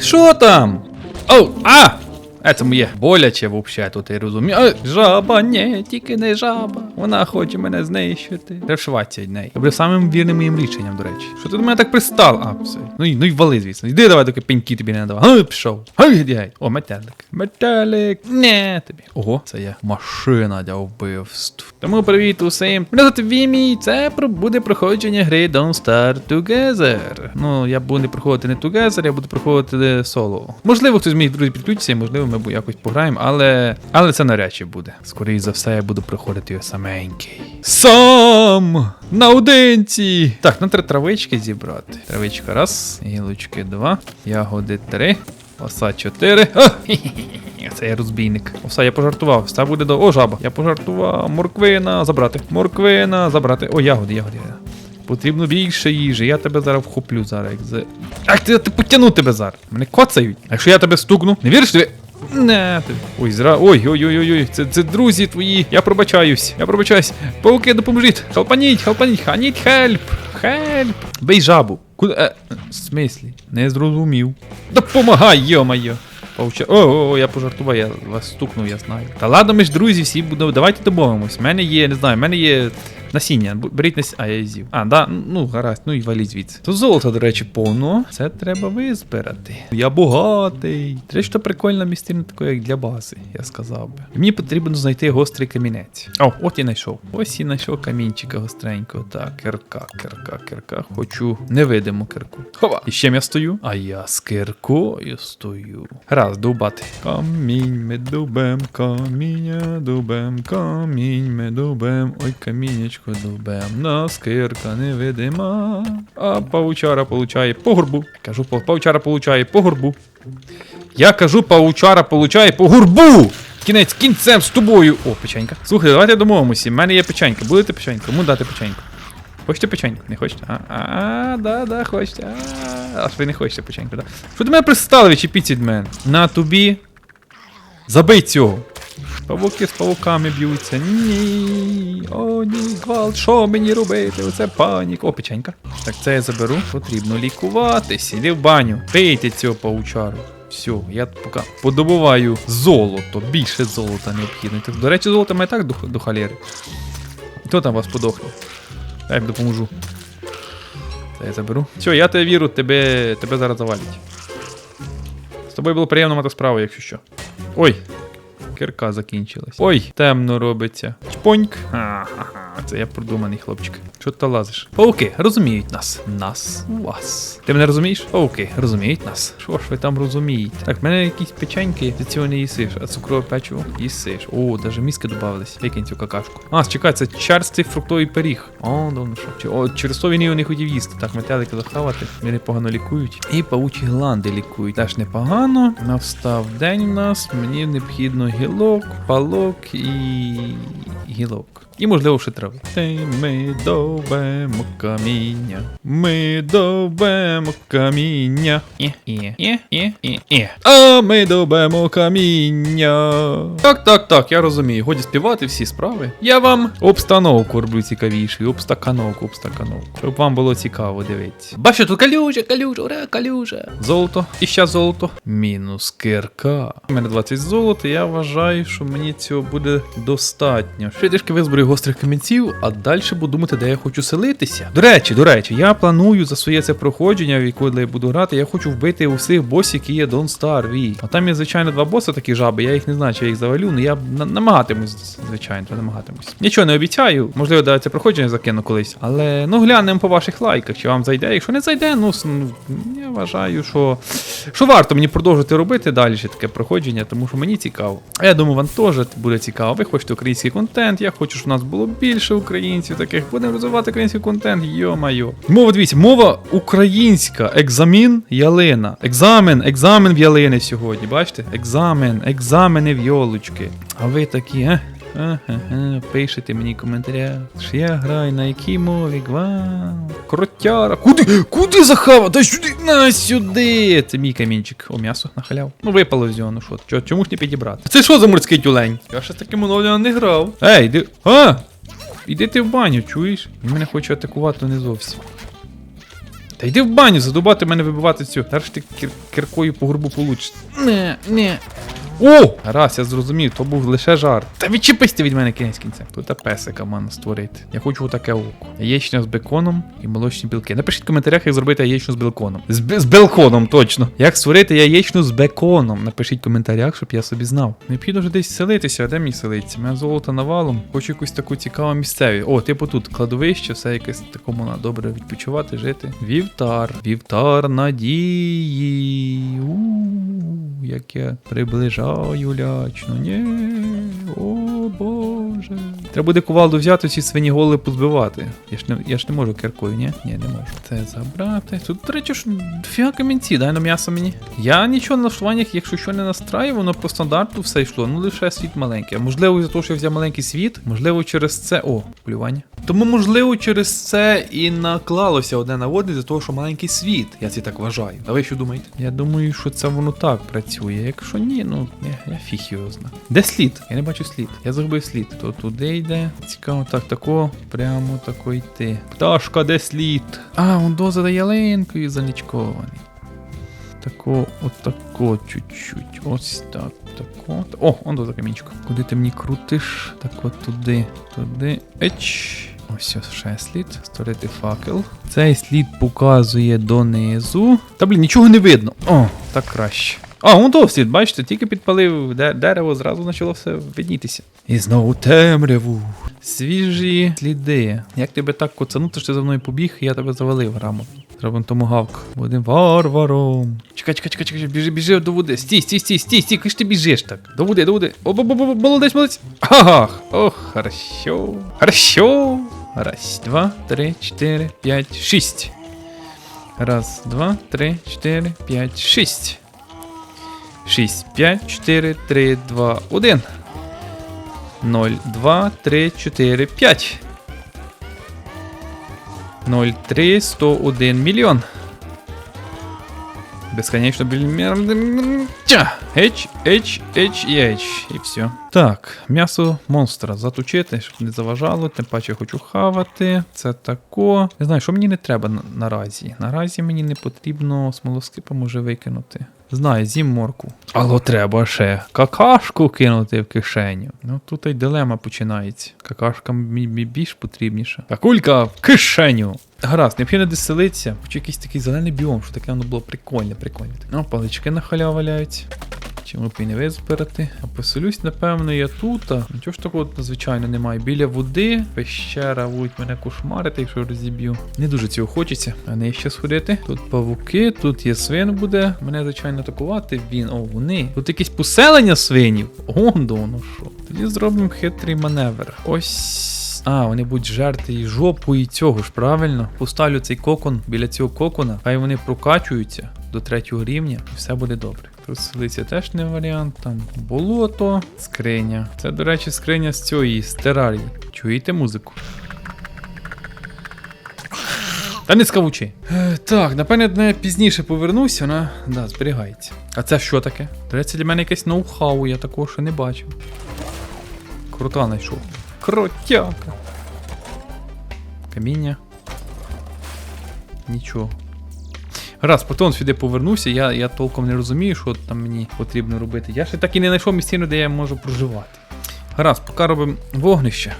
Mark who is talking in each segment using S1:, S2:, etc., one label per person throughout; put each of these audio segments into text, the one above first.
S1: Що там? Оу, а! А це моє боляче взагалі, тут я розумію. А, жаба, ні, тільки не жаба. Вона хоче мене знищити. Треба вшиватися від неї. Це буде самим вірним моїм рішенням, до речі. Що ти до мене так пристав? А, все. Ну і ну і вали, звісно. Йди давай, доки пеньки тобі не надавав. А, пішов. Гай, гай. О, метелик. Метелик. Не тобі. Ого, це я машина для вбивств. Тому привіт усім. Мене звати Вімі, це буде проходження гри Don't Start Together. Ну, я буду не проходити не Together, я буду проходити соло. Можливо, хтось з моїх друзів підключиться, і можливо, ми бу- якось пограємо, але, але це навряд чи буде. Скоріше за все, я буду проходити його саменький. Сам! Наодинці! Так, ну треба травички зібрати. Травичка раз, гілочки два, ягоди три, оса чотири. А! Це я розбійник. Все, я пожартував. Все буде до. О, жаба. Я пожартував. Морквина забрати. Морквина забрати. О, ягоди, ягоди. Потрібно більше їжі. Я тебе зараз вхоплю зараз. Як за... Ах, ти, ти потягну тебе зараз. Мене коцають. Якщо я тебе стукну, не віриш ти? Не, ти. Ой, зра. Ой, ой, ой, ой, ой. Це, це друзі твої. Я пробачаюсь. Я пробачаюсь. Пауки, допоможіть. Хелпаніть, хелпаніть. Need help. Help. Бей жабу. Куди? Е, в смислі? Не зрозумів. Допомагай, йо-моє. Павча. О, о, о, я пожартував, я вас стукнув, я знаю. Та ладно, ми ж друзі, всі будемо. Давайте домовимось. У мене є, не знаю, в мене є насіння. Беріть насіння. А, я з'їв. А, да, ну гаразд, ну і валіть звідси. То золото, до речі, повно. Це треба визбирати. Я багатий. Треба що прикольна місцина таке, як для бази, я сказав би. Мені потрібно знайти гострий камінець. О, от і знайшов. Ось і знайшов камінчика гостренького. Так, кирка, кирка, кирка. Хочу невидиму кирку. Хова. І з чим я стою? А я з киркою стою. Раз, дубати. Камінь ми дубем, каміння дубем, камінь ми дубем. Ой, камінечко дубем. Нас кирка невидима. А паучара получає по горбу. Кажу, па- паучара получає по горбу. Я кажу, паучара получає по горбу! Кінець кінцем з тобою. О, печенька. Слухайте, давайте домовимося. У мене є печенька. Будете печеньку? Кому дати печеньку? Хочете печеньку? Не хочете? А, а, да, да, хочете. А, аж ви не хочете печеньку, да? Що до мене пристали, відчепіться від мене? На тобі. Забий цього. Павуки з павуками б'ються. Ні. О, ні, гвалт, що мені робити? Оце панік. О, печенька. Так, це я заберу. Потрібно лікуватись. Іди в баню. Пийте цього паучару. Все, я поки подобуваю золото. Більше золота необхідно. Так, До речі, золото має так до, до халери. Хто там вас подохне? Я допоможу. Це я заберу. Все, я тебе вірю, тебе, тебе зараз завалять. З тобою було приємно мати справу, якщо що. Ой, кирка закінчилась. Ой, темно робиться. Чпоньк. Ха-ха-ха. Це я продуманий хлопчик. Що ти лазиш? Пауки, розуміють нас. Нас. Вас. Ти мене розумієш? Пауки, розуміють нас. Що ж ви там розумієте? Так, в мене якісь печеньки, ти цього не їсиш, а цукрове печиво їсиш. О, даже мізки додавались. Викинь цю какашку. А, чекай, це черстий фруктовий пиріг. О, давно що. Чи- О, через то він його не хотів їсти. Так, метелики захавати. Вони погано лікують. І паучі гланди лікують. Теж непогано. Настав день у нас. Мені необхідно гілок, палок і гілок. І, можливо, ще трави. Ти ми довбемо каміння. Ми довбемо каміння. Е, е, е, е, е, е. А ми довбемо каміння. Так, так, так, я розумію. Годі співати всі справи. Я вам обстановку роблю цікавіше, обстакановку, обстакановку. Щоб вам було цікаво дивитися. Бачите, тут калюжа, калюжа, ура, калюжа. Золото. І ще золото. Мінус кирка. У мене 20 золота, я вважаю, що мені цього буде достатньо. Ще трішки визберу гострих камінців, а далі буду думати, де я хочу селитися. До речі, до речі, я планую за своє це проходження, в яке я буду грати, я хочу вбити усіх босів, які є Don't Star. А там є, звичайно, два боси такі жаби, я їх не знаю, чи я їх завалю, але я намагатимусь, звичайно, намагатимусь. Нічого не обіцяю, можливо, да, це проходження закину колись. Але ну глянемо по ваших лайках, чи вам зайде. Якщо не зайде, ну ну, я вважаю, що, що варто мені продовжити робити далі таке проходження, тому що мені цікаво. А я думаю, вам теж буде цікаво. Ви хочете український контент, я хочу, щоб у нас було більше українців таких. Будемо розвивати український контент, йо-майо. Мова, дивіться, мова українська, екзамін ялина. Екзамен, екзамен в ялини сьогодні, бачите? Екзамен, екзамени в йолочки. А ви такі, а? Ага, пишете мені коментаря, що я граю на якій мові, гвал. Кротяра. Куди? Куди захава? Дай сюди, на сюди. Це мій камінчик. О, м'ясо на халяву. Ну випало з нього, ну що, чо- чому ж не підібрати? Це що за морський тюлень? Я ще з таким оновлено не грав. Ей, іди. А! Іди ти в баню, чуєш? Він мене хоче атакувати, не зовсім. Та йди в баню, задубати мене вибивати цю. Зараз ти кір- кіркою по горбу получиш. Не, не. О! Раз, я зрозумів, то був лише жарт. Та відчепись ти від мене кінець кінцем. Тут песика можна створити. Я хочу таке око. Яєчня з беконом і молочні білки. Напишіть в коментарях, як зробити яєчню з беконом. З, з белконом, точно. Як створити яєчню з беконом. Напишіть в коментарях, щоб я собі знав. Необхідно вже десь селитися, а де мені селитися? У мене золото навалом. Хочу якусь таку цікаву місцеві. О, типу тут кладовище, все якесь такому на добре відпочивати, жити. Вівтар. Вівтар надії. У, як я приближаю лячно. Ні. Треба буде кувалду взяти ці свині голи позбивати. Я ж не, я ж не можу киркою, ні? Ні, не можу. Це забрати. Тут, до речі, ж дофіга камінці, дай на м'ясо мені. Я нічого на налаштуваннях, якщо що не настраю, воно по стандарту все йшло. Ну лише світ маленький. Можливо, за те, що я взяв маленький світ, можливо, через це. О, полювання. Тому, можливо, через це і наклалося одне на одне, за того, що маленький світ. Я це так вважаю. А ви що думаєте? Я думаю, що це воно так працює. Якщо ні, ну я, я фіг. Де слід? Я не бачу слід. Я загубив слід. То туди йде. Цікаво, так, тако, прямо тако йти. Пташка, де слід? А, он до за ялинкою занічкований. Тако, отако чуть-чуть. Ось так. Тако. О, он до за камінчиком. Куди ти мені крутиш? Так от туди, туди. Еч. Ось ось ще слід. Створити факел. Цей слід показує донизу. Та блін, нічого не видно. О, так краще. А, он то слід, бачите, тільки підпалив дерево, зразу почало все виднітися. І знову темряву. Свіжі сліди. Як тебе так коцанути, що ти за мною побіг, і я тебе завалив грамотно. Треба тому гавк. Будем варваром. Чекай, чекай, чекай, чекай, біжи, біжи до води. Стій, стій, стій, стій, стій, ж ти біжиш так? До води, до води. О, бо, бо, бо, молодець, молодець. Ах, ох, хорошо. Хорошо. Раз, два, три, чотири, п'ять, шість. Раз, два, три, чотири, п'ять, шість. Шість, п'ять, чотири, три, два, один. Ноль, два, три, чотири, п'ять. 0,3, 101 мільйон. Безконечно! Еч, еч, еч і еч. І все. Так, м'ясо монстра заточити, щоб не заважало, тим паче хочу хавати. Це тако. Не знаю, що мені не треба наразі. Наразі мені не потрібно смолоскипа може викинути. Знаю, з'їм морку. Але треба ще какашку кинути в кишеню. Ну тут і дилема починається. Какашка мені більш потрібніша. Какулька в кишеню. Гаразд, необхідно десь селитися. Хочу якийсь такий зелений біом, що таке воно було прикольне, прикольне. Ну, палички на халяву валяються. Чому б і не визбирати? А поселюсь, напевно, я тут. а ж такого звичайно немає. Біля води, пещера будуть мене кошмарити, якщо розіб'ю. Не дуже цього хочеться, а не ще сходити. Тут павуки, тут є свин буде. Мене, звичайно, атакувати він. О, вони. Тут якесь поселення свинів. Ондо, воно що. Тоді зробимо хитрий маневр. Ось. А, вони будуть жерти і жопу і цього ж, правильно? Поставлю цей кокон біля цього кокона, хай вони прокачуються до третього рівня, і все буде добре. Селиться теж не варіант, там болото, скриня. Це, до речі, скриня з цієї з терарії. Чуєте музику? Та не скавучи. Е, так, напевне, не пізніше повернуся, вона да, зберігається. А це що таке? До для мене якесь ноу-хау, я такого ще не бачив. Крута знайшов. Крутяка. Каміння. Нічого. Раз, потім сюди повернуся, я, я толком не розумію, що там мені потрібно робити. Я ще так і не знайшов місцину, де я можу проживати. Гаразд, поки робимо вогнище.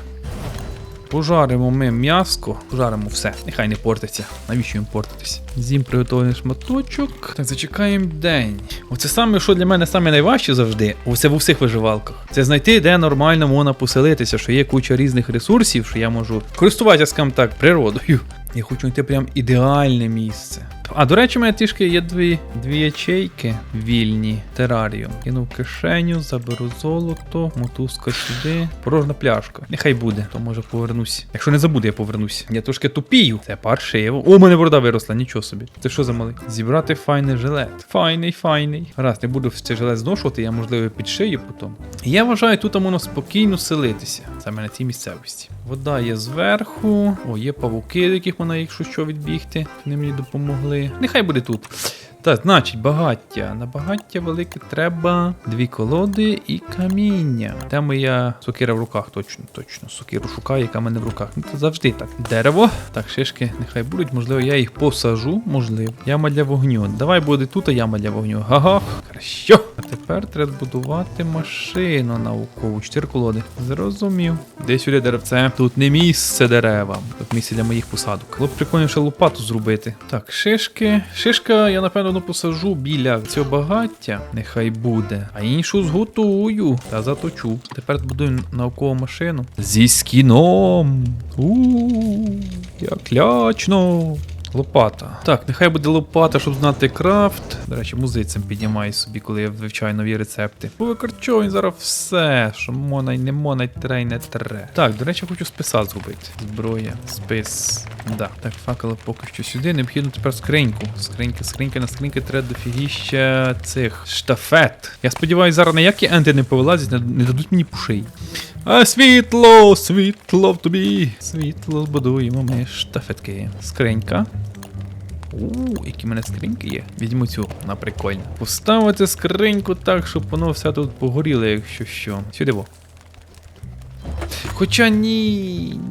S1: Пожаримо ми м'яско, пожаримо все. Нехай не портиться. Навіщо їм портитись? З'їм приготовлений шматочок. Так, зачекаємо день. Оце саме, що для мене саме найважче завжди, це в усіх виживалках. Це знайти, де нормально можна поселитися, що є куча різних ресурсів, що я можу користуватися, скажімо так, природою. Я хочу знайти прям ідеальне місце. А до речі, у мене трішки є дві, дві ячейки вільні терарію. Кину в кишеню, заберу золото, мотузка сюди. Порожна пляшка. Нехай буде, то може повернусь. Якщо не забуду, я повернусь. Я трошки тупію. Це паршиво. О, у мене борода виросла, нічого собі. Це що за малий? Зібрати файний жилет. Файний, файний. Раз, не буду цей жилет зношувати, я можливо підшию потім. Я вважаю, тут можна спокійно селитися. Саме на цій місцевості. Вода є зверху. О, є павуки, до яких можна, якщо що, відбігти. Вони мені допомогли. Нехай буде тут. Так, значить, багаття. На багаття велике треба дві колоди і каміння. Де моя сокира в руках, точно, точно. Сокиру шукаю, яка в мене в руках. Ну, це завжди так. Дерево. Так, шишки нехай будуть. Можливо, я їх посажу. Можливо. Яма для вогню. Давай буде тут, а яма для вогню. Ага. Хорошо. А тепер треба будувати машину наукову. Чотири колоди. Зрозумів. Де сюди деревце? Тут не місце деревам. Тут місце для моїх посадок. Було б прикольно ще лопату зробити. Так, шишки. Шишка, я напевно посажу біля цього багаття. Нехай буде. А іншу зготую та заточу. Тепер будую наукову машину. Зі скіном. У, як лячно. Лопата. Так, нехай буде лопата, щоб знати крафт. До речі, музицем піднімаю собі, коли я вивчаю нові рецепти. Повикорчовую зараз все, що мона не мона, й тре й не тре. Так, до речі, хочу списа зробити. Зброя, спис. Да. Так, факели поки що сюди. Необхідно тепер скриньку. Скринька, скринька, на скриньки треба дофігіща цих штафет. Я сподіваюся, зараз ніякі енти не повилазять, не дадуть мені пушей. А світло, світло в тобі. Світло збудуємо ми штафетки. Скринька. У, які в мене скриньки є. Візьму цю, на прикольно. Поставити скриньку так, щоб воно все тут погоріло, якщо що. Сюди во. Хоча ні,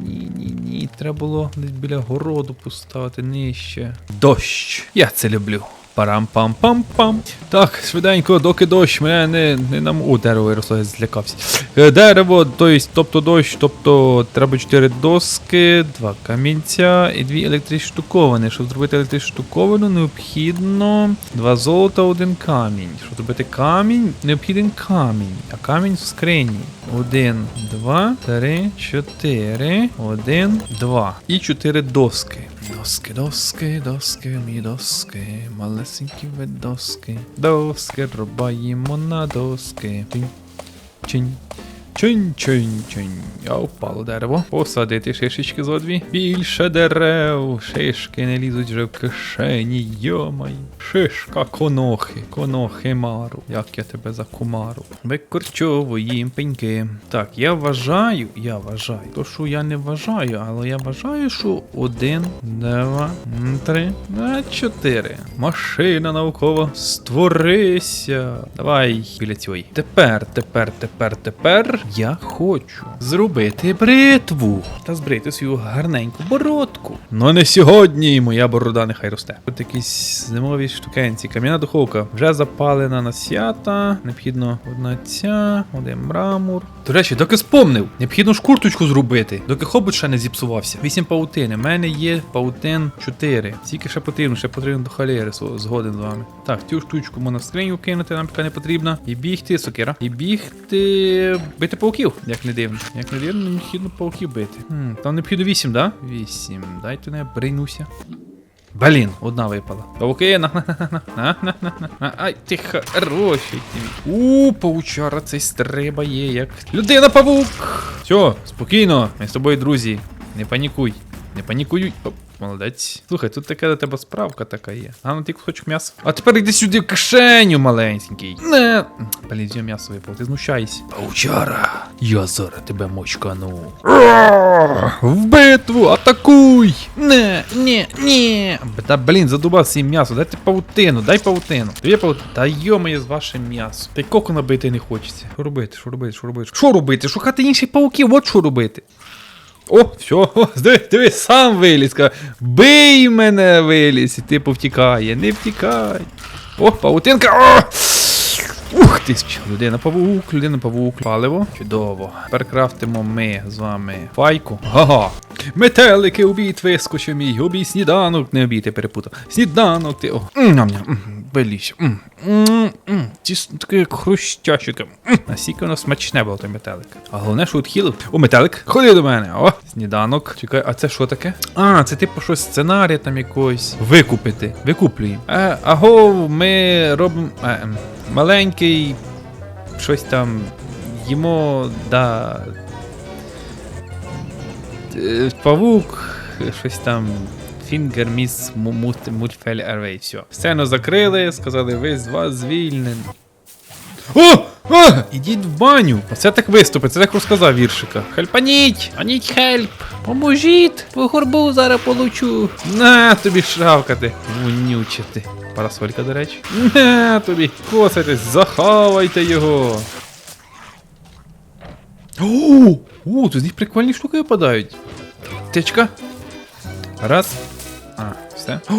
S1: ні, ні, ні. Треба було десь біля городу поставити нижче. Дощ. Я це люблю. Парам-пам-пам-пам. Так, швиденько, доки дощ мене не, не нам. О, дерево виросло, я злякався. Е, Дерево, то есть, тобто дощ, тобто треба 4 доски, 2 камінця і 2 електричні штуковини. Щоб зробити електричну штуковину, необхідно 2 золота, 1 камінь. Щоб зробити камінь, необхіден камінь. А камінь в скрині. 1, 2, 3, 4, 1, 2. І 4 доски. Доски, доски, доски, мі доски, малесенькі ви доски. Доски рубаємо на доски побачень чинь. Чинь, чинь. Я впало дерево. Посадити шишечки зо дві. Більше дерев. Шишки не лізуть вже в кишені. Йомай. Шишка конохи. Конохи мару. Як я тебе за кумару. Викорчовуємо пеньки. Так, я вважаю, я вважаю. То, що я не вважаю, але я вважаю, що один, два, три, чотири. Машина наукова. Створися. Давай біля цієї. Тепер, тепер, тепер, тепер я хочу зробити бритву та збрити свою гарненьку бородку. Ну не сьогодні, моя борода нехай росте. Тут якісь зимові штукенці. Кам'яна духовка вже запалена на свята. Необхідно одна ця, один мрамор. До речі, доки спомнив, необхідно ж курточку зробити, доки хобот ще не зіпсувався. Вісім паутини. У мене є паутин 4. Скільки ще потрібно, ще потрібно до халери, згоден з вами. Так, цю штучку можна в скриню кинути, нам поки не потрібна. І бігти, сокира. І бігти. бити пауків, як не дивно. Як не дивно, необхідно пауків бити. Хм, Там необхідно 8, да? 8. Дайте не бринуся. Блін, одна випала. Пауки, на на на на на на Ай, ти хороший ти. У, паучара, цей стрибає, як. Людина павук! Все, спокійно, ми з тобою, друзі. Не панікуй. Не панікуй. Оп молодець. Слухай, тут така до тебе справка така є. А ну ти кусочок м'яса. А тепер йди сюди в кишеню маленький. Не. Блін, з'їв м'ясо випав, ти знущайся. Паучара, я зараз тебе мочкану. В битву, атакуй! Не, не, не. Та блін, задубався їм м'ясо, дайте паутину, дай паутину. Тобі паутину. Та йомає з вашим м'ясом. Та й коку набити не хочеться. Що робити, що робити, що робити? Що робити? Шукати інших пауків, от що робити. О, все, диви, диви, сам виліз. каже, Бий мене виліз, і ти повтікає, не втікай. О, паутинка. О! Ух ти, людина павук, людина павук. Паливо. Чудово. Тепер крафтимо ми з вами файку. Га-га. Метелики, обід вискочив мій, обід сніданок, не обід, я перепутав. Сніданок, ти. О. Ням-ням. Беліще. Ті таке. М. Наскільки воно смачне було той метелик. А головне, що відхилив. О, метелик, ходи до мене. О, сніданок. Чекай, а це що таке? А, це типу щось сценарія там якогось. Викупити. Викуплюємо. Е, аго, ми робимо. Е, ем, маленький. Щось там. Їмо, да. Е, Павук, щось там. Фінгер міс мультфель Airway. Все. Сцену закрили, сказали, ви з вас звільнені. О! О! Ідіть в баню! Оце так виступить, це так розказав віршика. Хельпаніть! Аніть хельп! Поможіть! По горбу зараз получу! На тобі шавкати! Вонючити! Парасолька, до речі. Не, тобі коситись, захавайте його. О, тут з них прикольні штуки випадають. Течка. Раз. Все. О,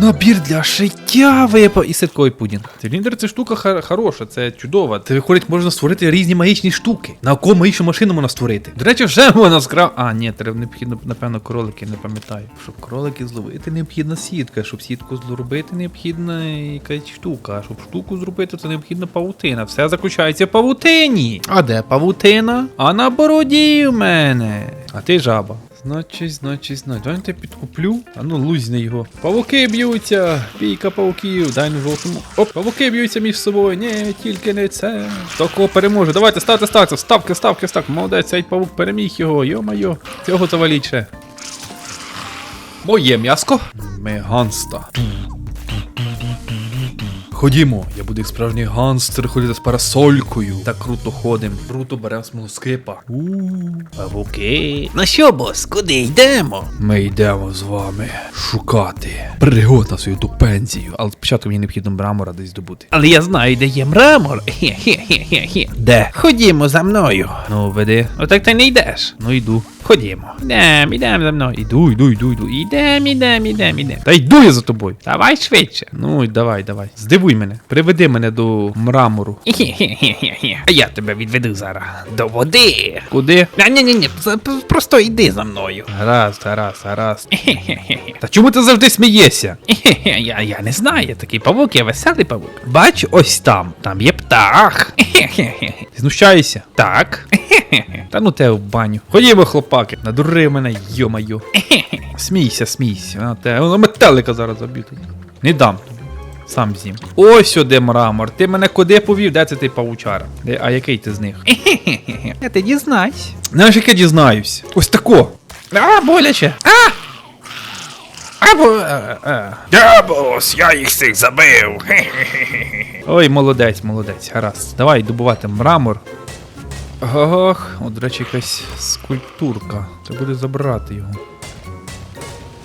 S1: набір для шиття випав. І ситковий пудінг. Циліндр це штука хар- хороша, це чудова. Це виходить, можна створити різні магічні штуки. На кого магічну машину можна створити. До речі, вже можна скрав. А, ні, треба необхідно, напевно, кролики, не пам'ятаю. Щоб кролики зловити, необхідна сітка. Щоб сітку зробити, необхідна якась штука. А щоб штуку зробити, то необхідна павутина. Все заключається в павутині. А де павутина? А на бороді в мене. А ти жаба. Значить, значить, значить. Давай я підкуплю. А ну лузьни його. Павуки б'ються. Пійка павуків. Дай на жовтому. Оп, павуки б'ються між собою. Ні, тільки не це. Хто кого переможе. Давайте ставте ставте. Ставки, ставки, ставки. Молодець, цей павук переміг його. Йо-майо. Цього заваліть. Моє м'яско. Меганста. Ходімо, я буду як справжній ганстер ходити з парасолькою. Так круто ходим. Круто беремо смолоскипа. Ууу. Павуки.
S2: Ну що, бос, куди йдемо?
S1: Ми йдемо з вами шукати пригод на свою ту пенсію. Але спочатку мені необхідно брамора десь добути.
S2: Але я знаю, де є мрамор. Хе-хе-хе-хе.
S1: Де?
S2: Ходімо за мною.
S1: Ну, веди.
S2: Отак ти не йдеш.
S1: Ну йду.
S2: Ходімо. Ідем, ідем за мною.
S1: Іду, йду, йду, йду. І...
S2: Ідем, ідем, ідем, ідем.
S1: Та йду я за тобою.
S2: Давай швидше.
S1: Ну, і давай, давай. Здивуй мене. Приведи мене до мрамору.
S2: А я тебе відведу зараз до води.
S1: Куди?
S2: ні ні ні просто йди за мною.
S1: Гаразд, гаразд, гаразд. Та чому ти завжди смієшся?
S2: Я, я не знаю, я такий павук, я веселий павук. Бач, ось там, там є птах.
S1: Знущаєшся?
S2: Так. Хе-хе-хе.
S1: Та ну те в баню. Ходімо, хлопаки, надури мене, йо-майо. Смійся, смійся. А те, воно метелика зараз заб'ю тут. Не дам тобі. Сам з'їм. Ось сюди мрамор. Ти мене куди повів? Де це ти павучара? Де, а який ти з них?
S2: Я ти дізнайся.
S1: Знаєш, як я дізнаюсь? Ось тако.
S2: А, боляче. А! Або. А, а. Да, бос, я їх всіх забив.
S1: Ой, молодець, молодець, гаразд. Давай добувати мрамор. Ох, от, до речі, якась скульптурка. Треба буде забрати його.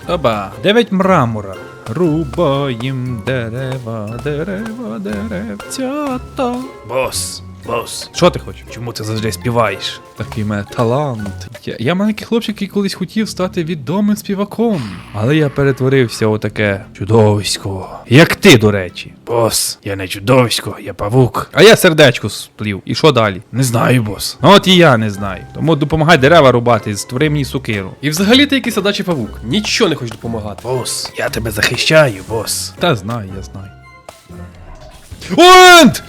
S1: Оба. Дев'ять мрамора. Рубаєм дерева, дерева, деревцята.
S2: Бос, бос.
S1: Що ти хочеш? Чому ти завжди співаєш? Такий мене талант. Я, я маленький хлопчик, який колись хотів стати відомим співаком. Але я перетворився у таке чудовисько. Як ти, до речі.
S2: Бос, я не чудовисько, я павук.
S1: А я сердечко сплів. І що далі?
S2: Не знаю, бос.
S1: Ну от і я не знаю. Тому допомагай дерева рубати, створи мені сукиру.
S3: І взагалі ти якийсь задачі павук. Нічого не хочеш допомагати.
S2: Бос, я тебе захищаю, бос.
S1: Та знаю, я знаю. Оент!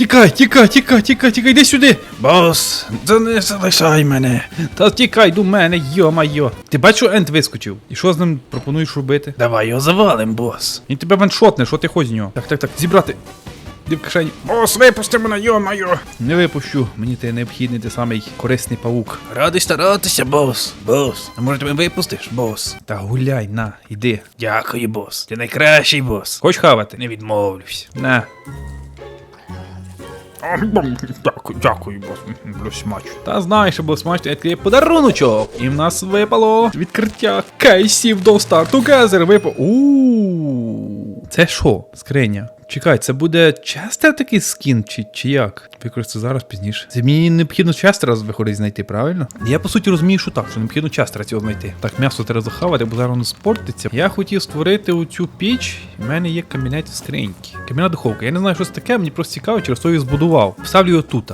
S1: Тікай, тікай, тікай, тікай, тікай, йди сюди!
S2: Бос, це не залишай мене.
S1: Та тікай до мене, йо-майо. Ти бачиш, Ент вискочив. І що з ним пропонуєш робити?
S2: Давай його завалим, бос.
S1: Він тебе ваншотне, що ти хочеш з нього? Так, так, так, зібрати. Де в кишені.
S2: Бос, випусти мене, йо-моє.
S1: Не випущу, мені ти необхідний, ти самий корисний павук.
S2: Радий старатися, бос. Бос, а може ти мене випустиш, бос?
S1: Та гуляй, на, іди.
S2: Дякую, бос. Ти найкращий бос.
S1: Хоч хавати?
S2: Не відмовлюсь.
S1: На. Дякую, дякую, бос. Плюс смач. Та знаєш, що смач відкриє подаруночок. І в нас випало відкриття кейсів до старту Гезер. Випало. Ууу. Це що? Скриня. Чекай, це буде Честер такий скін, чи, чи як? Використаю зараз пізніше. Це мені необхідно Честера виходить знайти, правильно? Я по суті розумію, що так, що необхідно Честера цього знайти. Так, м'ясо треба захавати, бо зараз воно спортиться. Я хотів створити оцю піч, і в мене є камінець в скриньки. Кам'яна духовка. Я не знаю, що це таке, мені просто цікаво, через то я збудував. Вставлю його тут.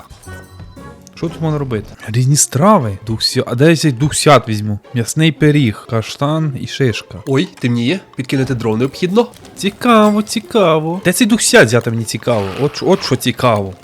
S1: Що тут можна робити? Різні страви. Дух ся... А де я цей дух сят візьму? М'ясний пиріг, каштан і шишка.
S3: Ой, темніє, підкинути дрон необхідно.
S1: Цікаво, цікаво. Де цей дух сят взяти мені цікаво? От, от що цікаво.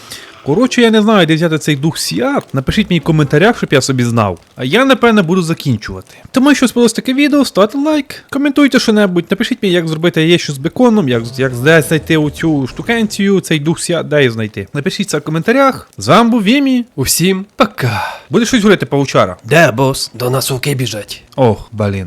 S1: Коротше, я не знаю, де взяти цей дух сят. Напишіть мені в коментарях, щоб я собі знав. А я, напевне, буду закінчувати. Тому якщо сподобалось таке відео, ставте лайк, коментуйте що-небудь, напишіть мені, як зробити яєчню з беконом, як, як де знайти оцю штукенцію, цей дух сят, де її знайти. Напишіть це в коментарях. З вами був Вімі.
S3: Усім пока.
S1: Буде щось говорити паучара.
S2: Де, бос?
S3: До нас вовки біжать.
S1: Ох, блін.